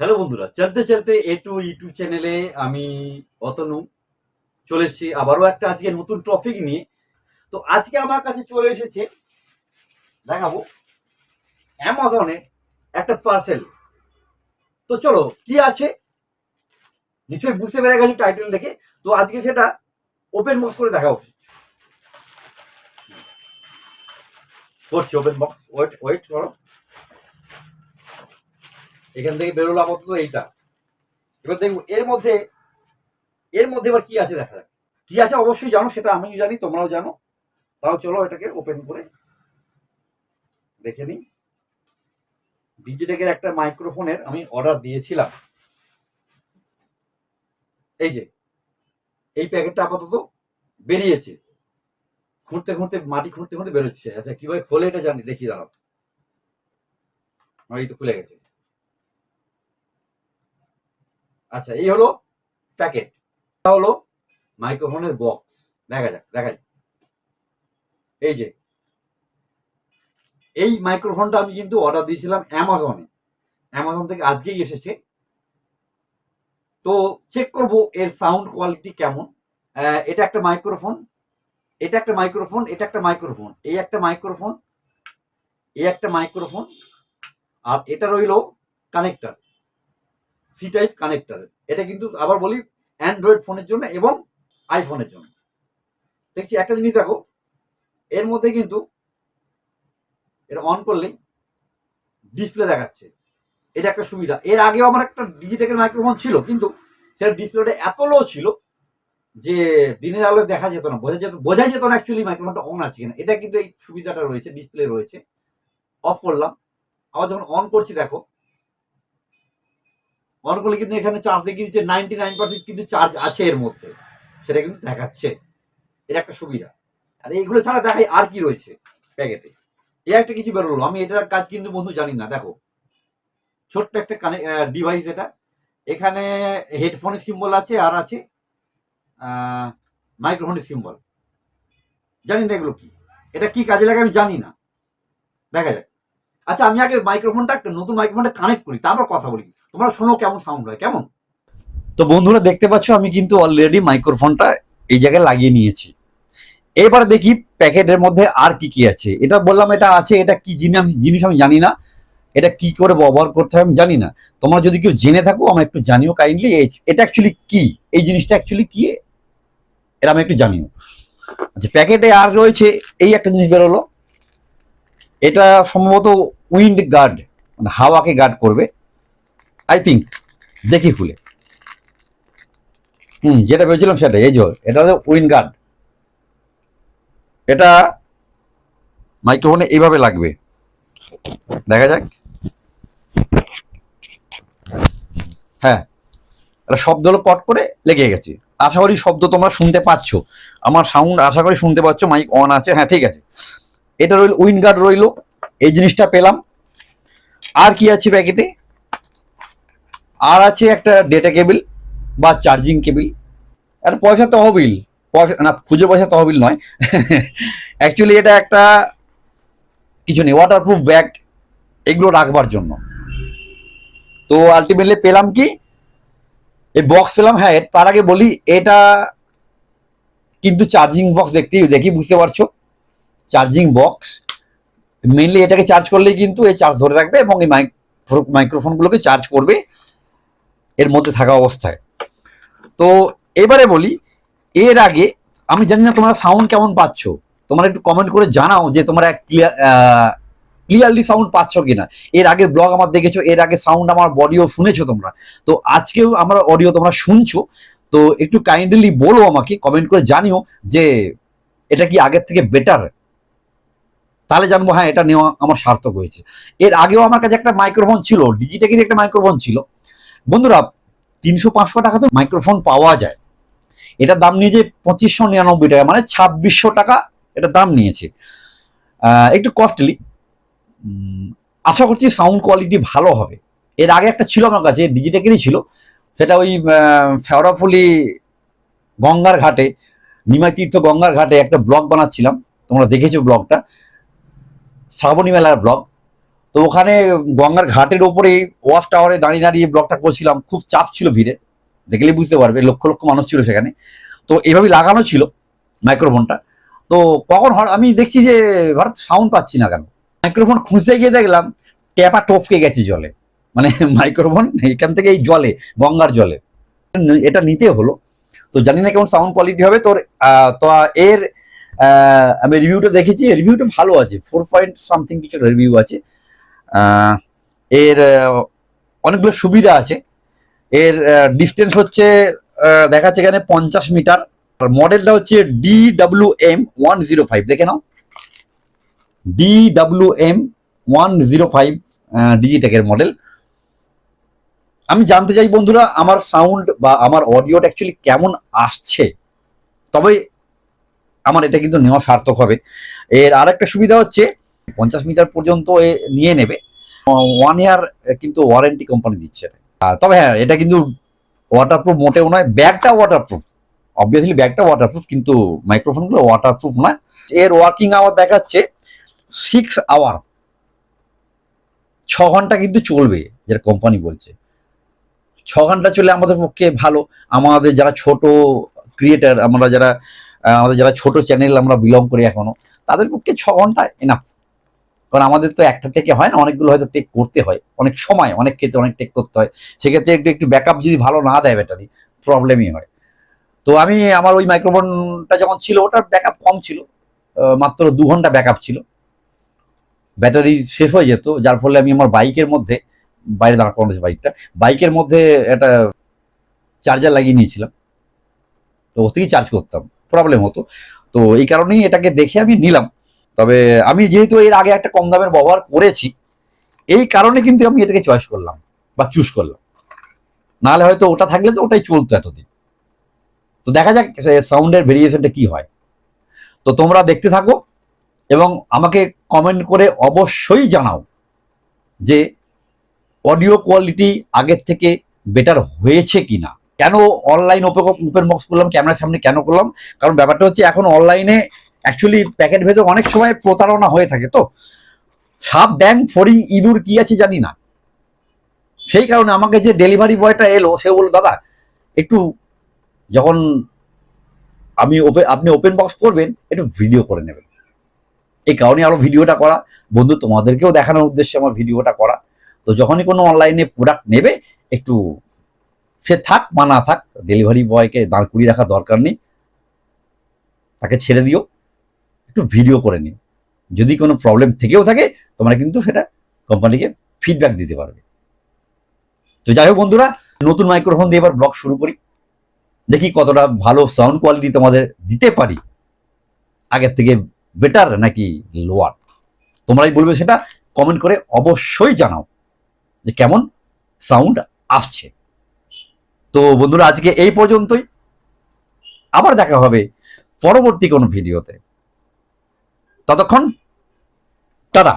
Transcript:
Hello বন্ধুরা, চলতে চলতে এ টু ইউটিউব চ্যানেলে আমি অতনু চলে এসেছি। আবারও একটা আজকে নতুন টপিক নিয়ে। তো আজকে আমার কাছে চলে এসেছে, দেখাবো অ্যামাজনে একটা পার্সেল তো চলো, কি আছে? নিশ্চয়ই বুঝতে পেরে গেছি টাইটেল দেখে। তো আজকে সেটা ওপেন বক্স করে দেখাবো। করছি ওপেন বক্স ওয়েট ওয়েট করো। এখান থেকে বেরোলো আপাতত এইটা। এবার দেখব এর মধ্যে এর মধ্যে এবার কি আছে দেখা যাক। কি আছে অবশ্যই জানো, সেটা আমিও জানি, তোমরাও জানো। তাও চলো এটাকে ওপেন করে দেখে নিই। ডিজিটেকের একটা মাইক্রোফোনের আমি অর্ডার দিয়েছিলাম। এই যে, এই প্যাকেটটা আপাতত বেরিয়েছে। খুঁড়তে খুঁড়তে, মাটি খুঁড়তে খুঁড়তে বেরোচ্ছে। আচ্ছা কীভাবে খোলে এটা জানি দেখি দাঁড়াও। এই তো খুলে গেছে। আচ্ছা এই হলো প্যাকেট। এটা হলো মাইক্রোফোনের বক্স। দেখা যাক দেখা যাক এই যে, এই মাইক্রোফোনটা আমি কিন্তু অর্ডার দিয়েছিলাম অ্যামাজনে অ্যামাজন থেকে আজকেই এসেছে। তো চেক করব এর সাউন্ড কোয়ালিটি কেমন। এটা একটা মাইক্রোফোন, এটা একটা মাইক্রোফোন, এটা একটা মাইক্রোফোন, এই একটা মাইক্রোফোন, এই একটা মাইক্রোফোন, আর এটা রইল কানেক্টর সি টাইপ কানেক্টর এটা কিন্তু আবার বলি অ্যান্ড্রয়েড ফোনের জন্য এবং আইফোনের জন্য। দেখছি একটা জিনিস দেখো, এর মধ্যে কিন্তু এটা অন করলেই ডিসপ্লে দেখাচ্ছে। এটা একটা সুবিধা। এর আগেও আমার একটা ডিজিটাল মাইক্রোফোন ছিল, কিন্তু সেটা ডিসপ্লেটা এত লো ছিল যে দিনের আলো দেখা যেত না, বোঝা যেত বোঝা যেত না অ্যাকচুয়ালি মাইক্রোফোনটা অন আছে কিনা। এটা কিন্তু এই সুবিধাটা রয়েছে ডিসপ্লে রয়েছে। অফ করলাম। আবার যখন অন করছি, দেখো অন করলে কিন্তু এখানে চার্জ দেখিয়ে দিচ্ছে নাইনটি নাইন পার্সেন্ট কিন্তু চার্জ আছে এর মধ্যে। সেটা কিন্তু দেখাচ্ছে। এটা একটা সুবিধা। আর এইগুলো ছাড়া দেখাই আর কি রয়েছে প্যাকেটে এই একটা কিছু বেরোলো। আমি এটার কাজ কিন্তু বন্ধু জানি না, দেখো। ছোট্ট একটা কানে ডিভাইস এটা। এখানে হেডফোনের সিম্বল আছে, আর আছে মাইক্রোফোনের সিম্বল জানি না এগুলো কি। এটা কি কাজে লাগে আমি জানি না। দেখা যাক। আচ্ছা আমি আগে মাইক্রোফোনটা নতুন মাইক্রোফোনটা কানেক্ট করি, তারপর কথা বলি। তোমরা শোনো কেমন সাউন্ড হয়, কেমন? তো বন্ধুরা দেখতে পাচ্ছ, আমি কিন্তু অলরেডি মাইক্রোফোনটা এই জায়গায় লাগিয়ে নিয়েছি। এবার দেখি প্যাকেটের মধ্যে আর কি কি আছে। এটা বললাম, এটা আছে, এটা কি জিনিস আমি- আমি জানি না। এটা কি করে ব্যবহার করতে হয় আমি জানি না। তোমরা যদি কেউ জেনে থাকো আমার একটু জানিও কাইন্ডলি এটা অ্যাকচুয়ালি কি? এই জিনিসটা অ্যাকচুয়ালি কি? এটা আমি একটু জানিও। আচ্ছা প্যাকেটে আর রয়েছে, এই একটা জিনিস বেরোলো। এটা সম্ভবত উইন্ড গার্ড মানে হাওয়াকে গার্ড করবে। আই থিঙ্ক দেখি খুলে। হুম, যেটা ভেবেছিলাম সেটাই, এই জল এটা হচ্ছে উইন গার্ড। এটা মাইক্রোফোনে এইভাবে লাগবে। দেখা যাক। হ্যাঁ এটা শব্দ হলো পট করে লেগে গেছে। আশা করি শব্দ তোমরা শুনতে পাচ্ছ। আমার সাউন্ড আশা করি শুনতে পাচ্ছ, মাইক অন আছে। হ্যাঁ ঠিক আছে। এটা রইল, উইন গার্ড রইল, এই জিনিসটা পেলাম। আর কি আছে প্যাকেটে? আর আছে একটা ডেটা কেবিল বা চার্জিং কেবিল একটা পয়সা তহবিল, পয়সা না, খুচরো পয়সা তহবিল নয়। অ্যাকচুয়ালি এটা একটা কিছু নেই ওয়াটারপ্রুফ ব্যাগ এগুলো রাখবার জন্য। তো আলটিমেটলি পেলাম কি? এই বক্স পেলাম হ্যাঁ তার আগে বলি, এটা কিন্তু চার্জিং বক্স দেখতে দেখি বুঝতে পারছ। চার্জিং বক্স মেনলি এটাকে চার্জ করলেই কিন্তু এই চার্জ ধরে রাখবে এবং এই মাইক্রোফোনগুলোকে চার্জ করবে। এর মধ্যে থাকা অবস্থায়। তো এবারে বলি, এর আগে আমি জানি না তোমরা সাউন্ড কেমন পাচ্ছ। তোমরা একটু কমেন্ট করে জানাও যে তোমরা ক্লিয়ার ক্লিয়ারলি সাউন্ড পাচ্ছ কিনা। এর আগে ব্লগ আমার দেখেছ, এর আগে সাউন্ড আমার অডিও শুনেছো তোমরা। তো আজকেও আমার অডিও তোমরা শুনছো। তো একটু কাইন্ডলি বলো আমাকে কমেন্ট করে জানিও যে এটা কি আগের থেকে বেটার তাহলে জানব হ্যাঁ এটা নেওয়া আমার সার্থক হয়েছে। এর আগেও আমার কাছে একটা মাইক্রোফোন ছিল ডিজিটেকের একটা মাইক্রোফোন ছিল। বন্ধুরা, তিনশো পাঁচশো টাকা তো মাইক্রোফোন পাওয়া যায়। এটার দাম নিয়েছে পঁচিশশো নিরানব্বই টাকা মানে ছাব্বিশশো টাকা এটা দাম নিয়েছে। একটু কস্টলি আশা করছি সাউন্ড কোয়ালিটি ভালো হবে। এর আগে একটা ছিল আমার কাছে ডিজিটেকেরই ছিল। সেটা ওই শেওড়াফুলি গঙ্গার ঘাটে, নিমাই তীর্থ গঙ্গার ঘাটে একটা ব্লগ বানাচ্ছিলাম। তোমরা দেখেছ ব্লগটা। শ্রাবণী মেলার ব্লগ। তো ওখানে গঙ্গার ঘাটের ওপরে ওয়াশ টাওয়ারে দাঁড়িয়ে দাঁড়িয়ে ব্লগটা করছিলাম। খুব চাপ ছিল ভিড়ে। দেখলে বুঝতে পারবে, লক্ষ লক্ষ মানুষ ছিল সেখানে। তো এইভাবে লাগানো ছিল মাইক্রোফোনটা তো কখন আমি দেখছি যে ভারত সাউন্ড পাচ্ছি না কেন? মাইক্রোফোন খুঁজতে গিয়ে দেখলাম, ট্যাপা টপকে গেছে জলে। মানে মাইক্রোফোন এখান থেকে এই জলে, গঙ্গার জলে। এটা নিতে হলো। তো জানি না কেমন সাউন্ড কোয়ালিটি হবে। তোর তো এর আমি রিভিউটা দেখেছি। রিভিউটা ভালো আছে। ফোর পয়েন্ট সামথিং কিছু রিভিউ আছে। এর অনেকগুলো সুবিধা আছে। এর ডিস্টেন্স হচ্ছে দেখাচ্ছে এখানে পঞ্চাশ মিটার। মডেলটা হচ্ছে D W M one zero five দেখে নাও। D W M one zero five ডিজিটেকের model আমি জানতে চাই বন্ধুরা, আমার সাউন্ড বা আমার অডিওটা অ্যাকচুয়ালি কেমন আসছে? তবে আমার এটা কিন্তু নেওয়া সার্থক হবে। এর আরেকটা সুবিধা হচ্ছে পঞ্চাশ মিটার পর্যন্ত নিয়ে নেবে। ওয়ান ইয়ার কিন্তু ওয়ারেন্টি কোম্পানি দিচ্ছে। তবে হ্যাঁ এটা কিন্তু ওয়াটারপ্রুফ মোটেও নয়, ব্যাগটা ওয়াটারপ্রুফ অবভিয়াসলি ব্যাগটা ওয়াটারপ্রুফ কিন্তু মাইক্রোফোনগুলো ওয়াটারপ্রুফ নয়। এর ওয়ার্কিং আওয়ার দেখাচ্ছে সিক্স আওয়ার ছ ঘণ্টা কিন্তু চলবে, যেটা কোম্পানি বলছে। ছ ঘণ্টা চলে আমাদের পক্ষে ভালো। আমাদের যারা ছোট ক্রিয়েটার আমরা যারা আমাদের যারা ছোট চ্যানেল আমরা বিলং করি এখনও, তাদের পক্ষে ছ ঘণ্টা এনাফ কারণ আমাদের তো একটা টেকে হয় না, অনেকগুলো হয়তো টেক করতে হয়। অনেক সময়, অনেক ক্ষেত্রে অনেক টেক করতে হয়। সেক্ষেত্রে একটু একটু ব্যাকআপ যদি ভালো না দেয় ব্যাটারি প্রবলেমই হয়। তো আমি আমার ওই মাইক্রোফোনটা যখন ছিল, ওটার ব্যাকআপ কম ছিল। মাত্র দু ঘণ্টা ব্যাকআপ ছিল। ব্যাটারি শেষ হয়ে যেত, যার ফলে আমি আমার বাইকের মধ্যে, বাইরে দাঁড় করানো বাইকটা বাইকের মধ্যে একটা চার্জার লাগিয়ে নিয়েছিলাম। তো ও থেকেই চার্জ করতাম। প্রবলেম হতো। তো এই কারণেই এটাকে দেখে আমি নিলাম। তবে আমি যেহেতু এর আগে একটা কম দামের ব্যবহার করেছি, এই কারণে কিন্তু আমি এটাকে চয়েস করলাম বা চুজ করলাম। নাহলে হয়তো ওটা থাকলে তো ওটাই চলতো এতদিন। তো দেখা যাক সাউন্ডের ভেরিয়েশনটা কি হয়। তো তোমরা দেখতে থাকো এবং আমাকে কমেন্ট করে অবশ্যই জানাও যে অডিও কোয়ালিটি আগের থেকে বেটার হয়েছে কি না কেন অনলাইন ওপেন ওপেন বক্স করলাম ক্যামেরার সামনে কেন করলাম? কারণ ব্যাপারটা হচ্ছে এখন অনলাইনে অ্যাকচুয়ালি প্যাকেট ভেতর অনেক সময় প্রতারণা হয়ে থাকে তো। সাপ, ব্যাং, ফড়িং, ইঁদুর কি আছে জানি না। সেই কারণে আমাকে যে ডেলিভারি বয়টা এলো, সে বলল, দাদা, একটু যখন আমি ওপেন আপনি ওপেন বক্স করবেন, একটু ভিডিও করে নেবেন। এই কারণে আরও ভিডিওটা করা। বন্ধু, তোমাদেরকেও দেখানোর উদ্দেশ্যে আমার ভিডিওটা করা। তো যখনই কোনো অনলাইনে প্রোডাক্ট নেবে, একটু সে থাক বা না থাক ডেলিভারি বয়কে দাঁড় করিয়ে রাখার দরকার নেই। তাকে ছেড়ে দিও। একটু ভিডিও করে নিও। যদি কোনো প্রবলেম থেকেও থাকে, তোমরা কিন্তু সেটা কোম্পানিকে ফিডব্যাক দিতে পারবে। তো যাই হোক বন্ধুরা, নতুন মাইক্রোফোন দিয়ে এবার ব্লগ শুরু করি। দেখি কতটা ভালো সাউন্ড কোয়ালিটি তোমাদের দিতে পারি। আগের থেকে বেটার নাকি লোয়ার তোমরাই বলবে সেটা কমেন্ট করে অবশ্যই জানাও যে কেমন সাউন্ড আসছে। তো বন্ধুরা, আজকে এই পর্যন্তই। আবার দেখা হবে পরবর্তী কোনো ভিডিওতে ততক্ষণ টাটা।